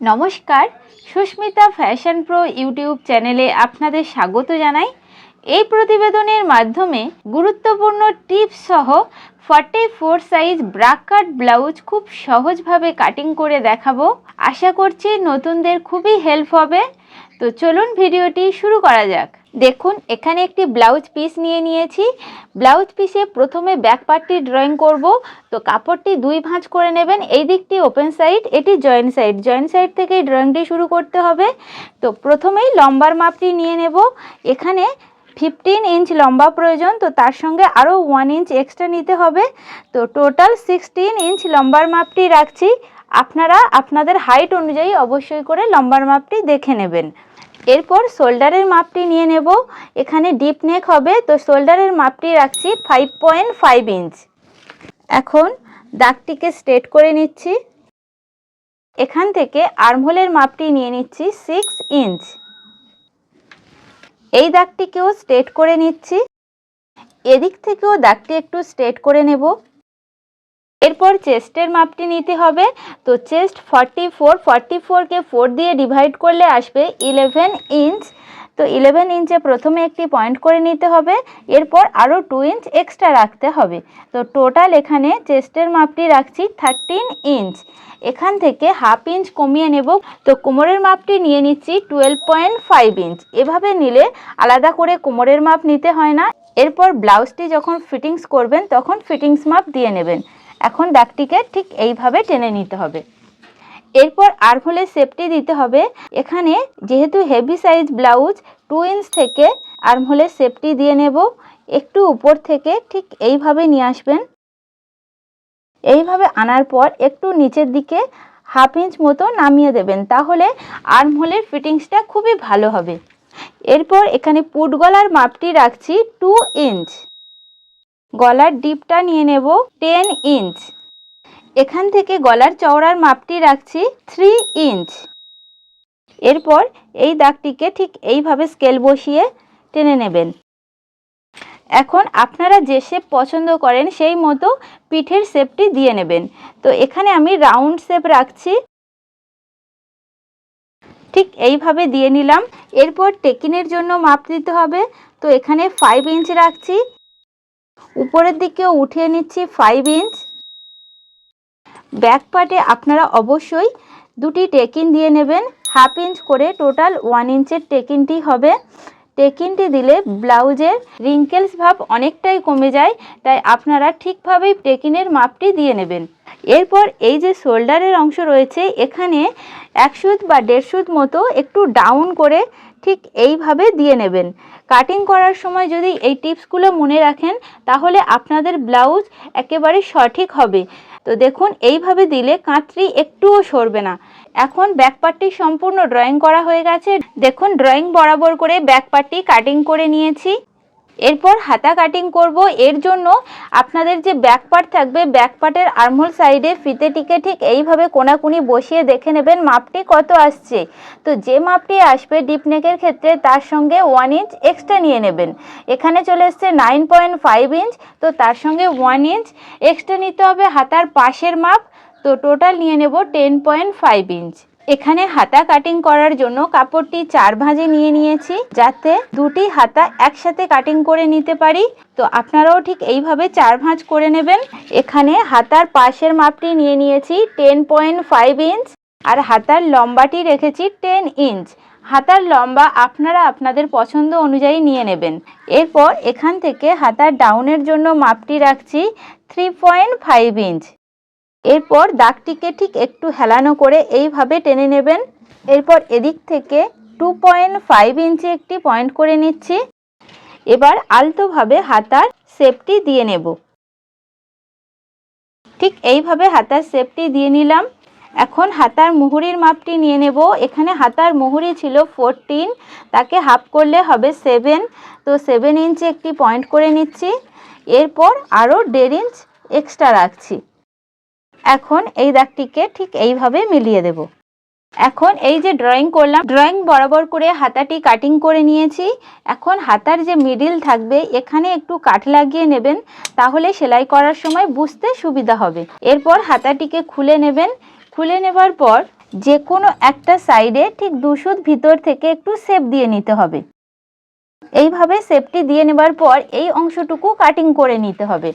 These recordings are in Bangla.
নমস্কার, সুস্মিতা ফ্যাশন প্রো ইউটিউব চ্যানেলে আপনাদের স্বাগত জানাই। এই প্রতিবেদনের মাধ্যমে গুরুত্বপূর্ণ টিপস সহ forty four size bra cut blouse খুব সহজভাবে কাটিং করে দেখাবো। আশা করছি নতুনদের খুবই হেল্প হবে। তো চলুন ভিডিওটি শুরু করা যাক। দেখুন, এখানে একটি ব্লাউজ পিস নিয়ে নিয়েছি। ব্লাউজ পিসে প্রথমে ব্যাক পার্টটি ড্রয়িং করব। তো কাপড়টি দুই ভাঁজ করে নেবেন। এই দিকটি ওপেন সাইড, এটি জয়েন্ট সাইড। জয়েন্ট সাইড থেকেই ড্রয়িংটি শুরু করতে হবে। তো প্রথমেই লম্বার মাপটি নিয়ে নেব। এখানে ফিফটিন ইঞ্চ লম্বা প্রয়োজন। তো তার সঙ্গে আরও ওয়ান ইঞ্চ এক্সট্রা নিতে হবে। তো টোটাল সিক্সটিন ইঞ্চ লম্বার মাপটি রাখছি। আপনারা আপনাদের হাইট অনুযায়ী অবশ্যই করে লম্বার মাপটি দেখে নেবেন। এরপর শোল্ডারের মাপটি নিয়ে নেব। এখানে ডিপ নেক হবে, তো শোল্ডারের মাপটি রাখছি ফাইভ পয়েন্ট ফাইভ ইঞ্চ এখন দাগটিকে স্ট্রেট করে নিচ্ছি। এখান থেকে আর্মহোলের মাপটি নিয়ে নিচ্ছি সিক্স ইঞ্চ এই দাগটিকেও স্ট্রেট করে নিচ্ছি। এদিক থেকেও দাগটি একটু স্ট্রেট করে নেব। এরপর চেস্টের মাপটি নিতে হবে। তো চেস্ট ফর্টি ফোর ফর্টি ফোরকে ফোর দিয়ে ডিভাইড করলে আসবে ইলেভেন ইঞ্চ তো ইলেভেন ইঞ্চে প্রথমে একটি পয়েন্ট করে নিতে হবে। এরপর আরও টু ইঞ্চ এক্সট্রা রাখতে হবে। তো টোটাল এখানে চেস্টের মাপটি রাখছি থার্টিন ইঞ্চ এখান থেকে হাফ ইঞ্চ কমিয়ে নেব। তো কোমরের মাপটি নিয়ে নিচ্ছি টুয়েলভ পয়েন্ট ফাইভ ইঞ্চ এভাবে নিলে আলাদা করে কোমরের মাপ নিতে হয় না। এরপর ব্লাউজটি যখন ফিটিংস করবেন, তখন ফিটিংস মাপ দিয়ে নেবেন। এখন দাগটিকে ঠিক এইভাবে টেনে নিতে হবে। এরপর আরমোলের সেফটি দিতে হবে। এখানে যেহেতু heavy size blouse two inch থেকে আরমোলের সেফটি দিয়ে নেব। একটু উপর থেকে ঠিক এইভাবে নিয়ে আসবেন। এইভাবে আনার পর একটু নিচের দিকে হাফ ইঞ্চ মতো নামিয়ে দেবেন। তাহলে আর্মহোলের ফিটিংসটা খুবই ভালো হবে। এরপর এখানে পুট গলার মাপটি রাখছি টু ইঞ্চ গলার ডিপটা নিয়ে নেব টেন ইঞ্চ এখান থেকে গলার চওড়ার মাপটি রাখছি থ্রি ইঞ্চ এরপর এই দাগটিকে ঠিক এইভাবে স্কেল বসিয়ে টেনে নেবেন। এখন আপনারা যে শেপ পছন্দ করেন সেই মতো পিঠের শেপটি দিয়ে নেবেন। তো এখানে আমি রাউন্ড শেপ রাখছি। ঠিক এইভাবে দিয়ে নিলাম। এরপর টেকিনের জন্য মাপ দিতে হবে। তো এখানে ফাইভ ইঞ্চ রাখছি। উপরের দিকেও উঠিয়ে নিচ্ছি ফাইভ ইঞ্চ ব্যাক পার্টে আপনারা অবশ্যই দুটি টেকিন দিয়ে নেবেন। হাফ ইঞ্চ করে টোটাল ওয়ান ইঞ্চের টেকিনটি হবে। টেকিনটি দিলে ব্লাউজের রিঙ্কেলস ভাব অনেকটাই কমে যায়, তাই আপনারা ঠিকভাবেই টেকিনের মাপটি দিয়ে নেবেন। এরপর এই যে শোল্ডারের অংশ রয়েছে, এখানে এক বা দেড় মতো একটু ডাউন করে ঠিক এইভাবে দিয়ে নেবেন। কাটিং করার সময় যদি এই টিপসগুলো মনে রাখেন, তাহলে আপনাদের ব্লাউজ একেবারে সঠিক হবে। তো দেখুন, এইভাবে দিলে কাঁচরি একটুও সরবে না। এখন ব্যাক পার্টটি সম্পূর্ণ ড্রয়িং করা হয়ে গেছে। দেখুন ড্রয়িং বরাবর করে ব্যাক পার্টটি কাটিং করে নিয়েছি। এরপর হাতা কাটিং করব। এর জন্য আপনাদের যে ব্যাক পার্ট থাকবে ব্যাক পার্টের আর্মহোল সাইডে ফিতেটিকে ঠিক এইভাবে কোনাকুনি বসিয়ে দেখে নেবেন মাপটি কত আসছে। তো যে মাপটি আসবে ডিপ নেকের ক্ষেত্রে তার সঙ্গে ওয়ান ইঞ্চ এক্সট্রা নিয়ে নেবেন। এখানে চলে এসছে নাইন পয়েন্ট ফাইভ ইঞ্চ তো তার সঙ্গে ওয়ান ইঞ্চ এক্সট্রা নিতে হবে হাতার পাশের মাপ। তো টোটাল নিয়ে নেব টেন পয়েন্ট ফাইভ ইঞ্চ এখানে হাতা কাটিং করার জন্য কাপড়টি চার ভাঁজে নিয়ে নিয়েছি, যাতে দুটি হাতা একসাথে কাটিং করে নিতে পারি। তো আপনারাও ঠিক এইভাবে চার ভাঁজ করে নেবেন। এখানে হাতার পাশের মাপটি নিয়ে নিয়েছি টেন পয়েন্ট ফাইভ ইঞ্চ আর হাতার লম্বাটি রেখেছি টেন ইঞ্চ হাতার লম্বা আপনারা আপনাদের পছন্দ অনুযায়ী নিয়ে নেবেন। এরপর এখান থেকে হাতার ডাউনের জন্য মাপটি রাখছি থ্রি পয়েন্ট ফাইভ ইঞ্চ এরপর দাগটিকে ঠিক একটু হেলানো করে এইভাবে টেনে নেবেন। এরপর এদিক থেকে টু পয়েন্ট ফাইভ ইঞ্চি একটি পয়েন্ট করে নিচ্ছি। এবার আলতোভাবে হাতার সেপটি দিয়ে নেব। ঠিক এইভাবে হাতার সেপটি দিয়ে নিলাম। এখন হাতার মুহুরির মাপটি নিয়ে নেব। এখানে হাতার মুহুরি ছিল ফোরটিন তাকে হাফ করলে হবে সেভেন তো সেভেন ইঞ্চি একটি পয়েন্ট করে নিচ্ছি। এরপর আরও দেড় ইঞ্চ এক্সট্রা রাখছি। এখন এই দাগটিকে ঠিক এইভাবে মিলিয়ে দেব। এখন এই যে ড্রয়িং করলাম ড্রয়িং বরাবর করে হাতাটি কাটিং করে নিয়েছি। এখন হাতার যে মিডিল থাকবে, এখানে একটু কাঠ লাগিয়ে নেবেন, তাহলে সেলাই করার সময় বুঝতে সুবিধা হবে। এরপর হাতাটিকে খুলে নেবেন। খুলে নেবার পর যে কোনো একটা সাইডে ঠিক দুশুদ ভিতর থেকে একটু শেপ দিয়ে নিতে হবে। এইভাবে শেপটি দিয়ে নেবার পর এই অংশটুকু কাটিং করে নিতে হবে।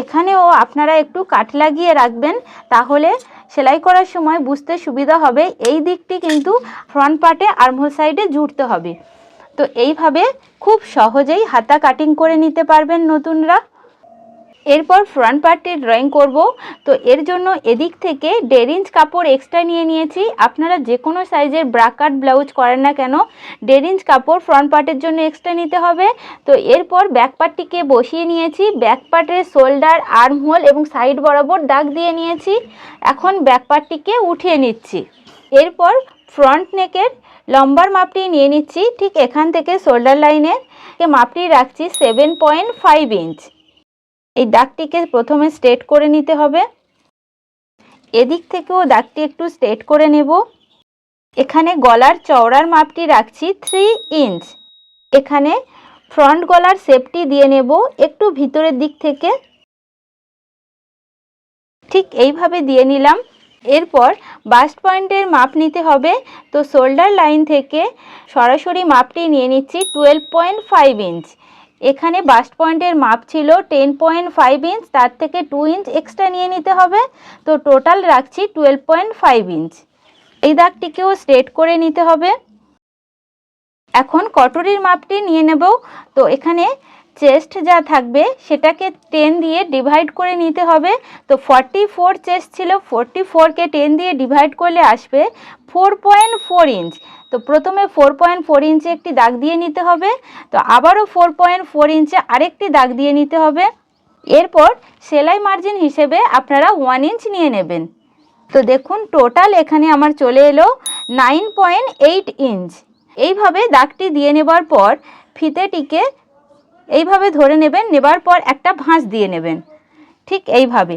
এখানেও আপনারা একটু কাঠ লাগিয়ে রাখবেন, তাহলে সেলাই করার সময় বুঝতে সুবিধা হবে। এই দিকটি কিন্তু ফ্রন্ট পার্টে আর্মহোল সাইডে জুড়তে হবে। তো এইভাবে খুব সহজেই হাতা কাটিং করে নিতে পারবেন নতুনরা। এরপর ফ্রন্ট পার্টটি ড্রয়িং করব। তো এর জন্য এদিক থেকে দেড় ইঞ্চ কাপড় এক্সট্রা নিয়ে নিয়েছি। আপনারা যে কোনো সাইজের ব্রাকাট ব্লাউজ করেন না কেন, দেড় ইঞ্চ কাপড় ফ্রন্ট পার্টের জন্য এক্সট্রা নিতে হবে। তো এরপর ব্যাক পার্টটিকে বসিয়ে নিয়েছি। ব্যাক পার্টের শোল্ডার আর্ম হোল এবং সাইড বরাবর দাগ দিয়ে নিয়েছি। এখন ব্যাক পার্টটিকে উঠিয়ে নিচ্ছি। এরপর ফ্রন্ট নেকের লম্বার মাপটি নিয়ে নিচ্ছি। ঠিক এখান থেকে শোল্ডার লাইনের মাপটি রাখছি সেভেন পয়েন্ট ফাইভ ইঞ্চ এই দাগটিকে প্রথমে স্ট্রেট করে নিতে হবে। এদিক থেকেও দাগটি একটু স্ট্রেট করে নেব। এখানে গলার চওড়ার মাপটি রাখছি থ্রি ইঞ্চ এখানে ফ্রন্ট গলার শেপটি দিয়ে নেব একটু ভিতরের দিক থেকে। ঠিক এইভাবে দিয়ে নিলাম। এরপর বাস্ট পয়েন্টের মাপ নিতে হবে। তো শোল্ডার লাইন থেকে সরাসরি মাপটি নিয়ে নিচ্ছি টুয়েলভ পয়েন্ট ফাইভ ইঞ্চ এখানে বাস্ট পয়েন্টের মাপ ছিল টেন পয়েন্ট ফাইভ ইঞ্চ তার থেকে টু ইঞ্চ এক্সট্রা নিয়ে নিতে হবে। তো টোটাল রাখছি টুয়েলভ পয়েন্ট ফাইভ ইঞ্চ এই দাগটিকেও স্ট্রেট করে নিতে হবে। এখন কটরির মাপটি নিয়ে নেব। তো এখানে চেস্ট যা থাকবে সেটাকে টেন দিয়ে ডিভাইড করে নিতে হবে। তো ফর্টি ফোর চেস্ট ছিল ফোরটি ফোরকে টেন দিয়ে ডিভাইড করলে আসবে ফোর পয়েন্ট ফোর ইঞ্চ তো প্রথমে ফোর পয়েন্ট ফোর ইঞ্চে একটি দাগ দিয়ে নিতে হবে, তো আবারও ফোর পয়েন্ট ফোর ইঞ্চে আরেকটি দাগ দিয়ে নিতে হবে। এরপর সেলাই মার্জিন হিসেবে আপনারা ওয়ান ইঞ্চ নিয়ে নেবেন। তো দেখুন টোটাল এখানে আমার চলে এলো নাইন পয়েন্ট এইট ইঞ্চ এইভাবে দাগটি দিয়ে নেবার পর ফিতেটিকে এইভাবে ধরে নেবেন, নেবার পর একটা ভাঁজ দিয়ে নেবেন। ঠিক এইভাবে।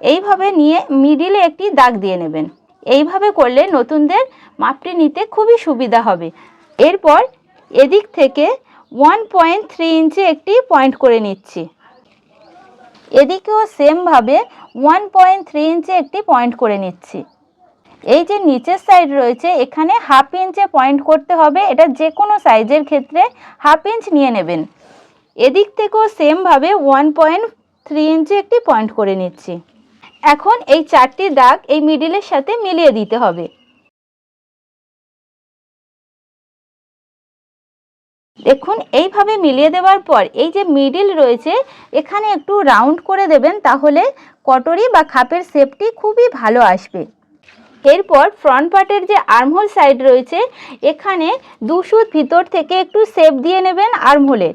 এইভাবে নিয়ে মিডিলে একটি দাগ দিয়ে নেবেন। এইভাবে করলে নতুনদের মাপটি নিতে খুবই সুবিধা হবে। এরপর এদিক থেকে ওয়ান পয়েন্ট থ্রি ইঞ্চি একটি পয়েন্ট করে নিচ্ছি। এদিকেও সেমভাবে ওয়ান পয়েন্ট থ্রি ইঞ্চে একটি পয়েন্ট করে নিচ্ছি। এই যে নিচের সাইড রয়েছে, এখানে হাফ ইঞ্চে পয়েন্ট করতে হবে। এটা যে কোনো সাইজের ক্ষেত্রে হাফ ইঞ্চ নিয়ে নেবেন। এদিক থেকেও সেমভাবে ওয়ান পয়েন্ট থ্রি ইঞ্চি একটি পয়েন্ট করে নিচ্ছি। এখন এই চারটি দাগ এই মিডিলের সাথে মিলিয়ে দিতে হবে। দেখুন, এইভাবে মিলিয়ে দেওয়ার পর এই যে মিডিল রয়েছে, এখানে একটু রাউন্ড করে দেবেন তাহলে কটরি বা খাপের শেপটি খুবই ভালো আসবে। এরপর ফ্রন্ট পার্টের যে আর্মহোল সাইড রয়েছে, এখানে দুশুদ ভিতর থেকে একটু শেপ দিয়ে নেবেন আর্মহোলের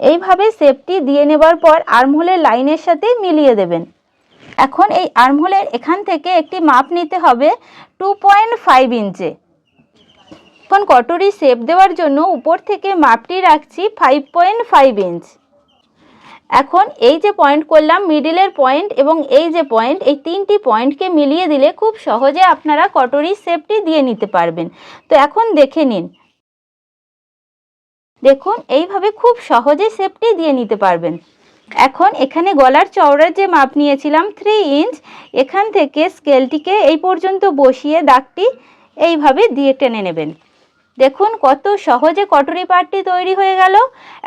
এইভাবে শেপটি দিয়ে নেবার পর আর্মহোলের লাইনের সাথে মিলিয়ে দেবেন। এখন এই আর্মহোলের এখান থেকে একটি মাপ নিতে হবে টু পয়েন্ট ফাইভ ইঞ্চে। এখন কটরি শেপ দেওয়ার জন্য উপর থেকে মাপটি রাখছি ফাইভ পয়েন্ট ফাইভ ইঞ্চ এখন এই যে পয়েন্ট করলাম মিডিলের পয়েন্ট এবং এই যে পয়েন্ট এই তিনটি পয়েন্টকে মিলিয়ে দিলে খুব সহজে আপনারা কটরির শেপটি দিয়ে নিতে পারবেন। তো এখন দেখে নিন দেখুন, এইভাবে খুব সহজে শেপটি দিয়ে নিতে পারবেন। এখন এখানে গলার চওড়ার যে মাপ নিয়েছিলাম থ্রি ইঞ্চ এখান থেকে স্কেলটিকে এই পর্যন্ত বসিয়ে দাগটি এইভাবে দিয়ে টেনে নেবেন। দেখুন, কত সহজে কটরি পাটটি তৈরি হয়ে গেল।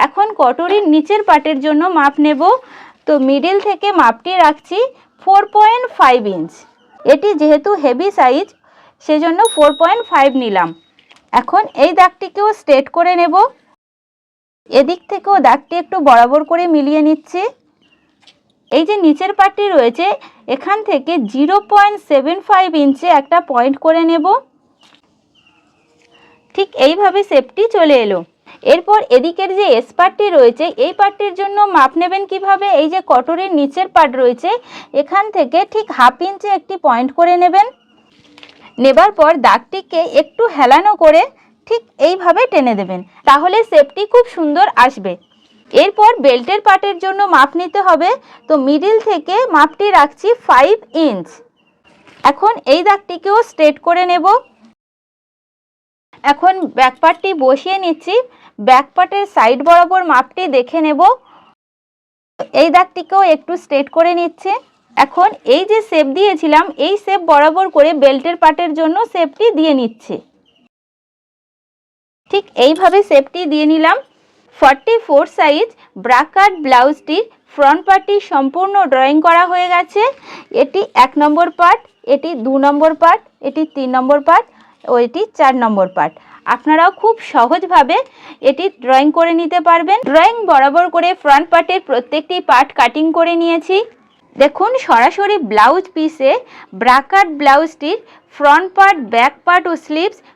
এখন কটরির নিচের পাটের জন্য মাপ নেব। তো মিডিল থেকে মাপটি রাখছি ফোর পয়েন্ট ফাইভ ইঞ্চ এটি যেহেতু হেভি সাইজ সেজন্য ফোর পয়েন্ট ফাইভ নিলাম। এখন এই দাগটিকেও স্ট্রেট করে নেব। এদিক থেকেও দাগটি একটু বরাবর করে মিলিয়ে নিচ্ছি। এই যে নিচের পাটটি রয়েছে, এখান থেকে জিরো পয়েন্ট সেভেন ফাইভ ইঞ্চে একটা পয়েন্ট করে নেব। ঠিক এইভাবে শেপটি চলে এলো। এরপর এদিকের যে এস পার্টটি রয়েছে, এই পার্টটির জন্য মাপ নেবেন কীভাবে? এই যে কটরের নিচের পার্ট রয়েছে, এখান থেকে ঠিক হাফ ইঞ্চে একটি পয়েন্ট করে নেবেন। নেবার পর দাগটিকে একটু হেলানো করে ঠিক এইভাবে টেনে দেবেন। তাহলে শেপটি খুব সুন্দর আসবে। এরপর বেল্টের পার্টের জন্য মাপ নিতে হবে। তো মিডিল থেকে মাপটি রাখছি ফাইভ ইঞ্চ এখন এই দাগটিকেও স্ট্রেট করে নেব। এখন ব্যাক পার্টটি বসিয়ে নিচ্ছি। ব্যাক পার্টের সাইড বরাবর মাপটি দেখে নেব। এই দাগটিকেও একটু স্ট্রেট করে নিচ্ছে। এখন এই যে শেপ দিয়েছিলাম, এই শেপ বরাবর করে বেল্টের পাটের জন্য শেপটি দিয়ে নিচ্ছে। ঠিক এইভাবে শেপটি দিয়ে নিলাম। Forty four size bra cut ব্লাউজটির front পার্টটি সম্পূর্ণ ড্রয়িং করা হয়ে গেছে। এটি এক নম্বর পার্ট এটি দু নম্বর পার্ট এটি তিন নম্বর পার্ট ও এটি চার নম্বর পার্ট আপনারাও খুব সহজভাবে এটি ড্রয়িং করে নিতে পারবেন। ড্রয়িং বরাবর করে ফ্রন্ট পার্টের প্রত্যেকটি পার্ট কাটিং করে নিয়েছি। দেখুন, সরাসরি ব্লাউজ পিসে ব্রাকাট ব্লাউজটির ফ্রন্ট পার্ট ব্যাক পার্ট ও স্লিভস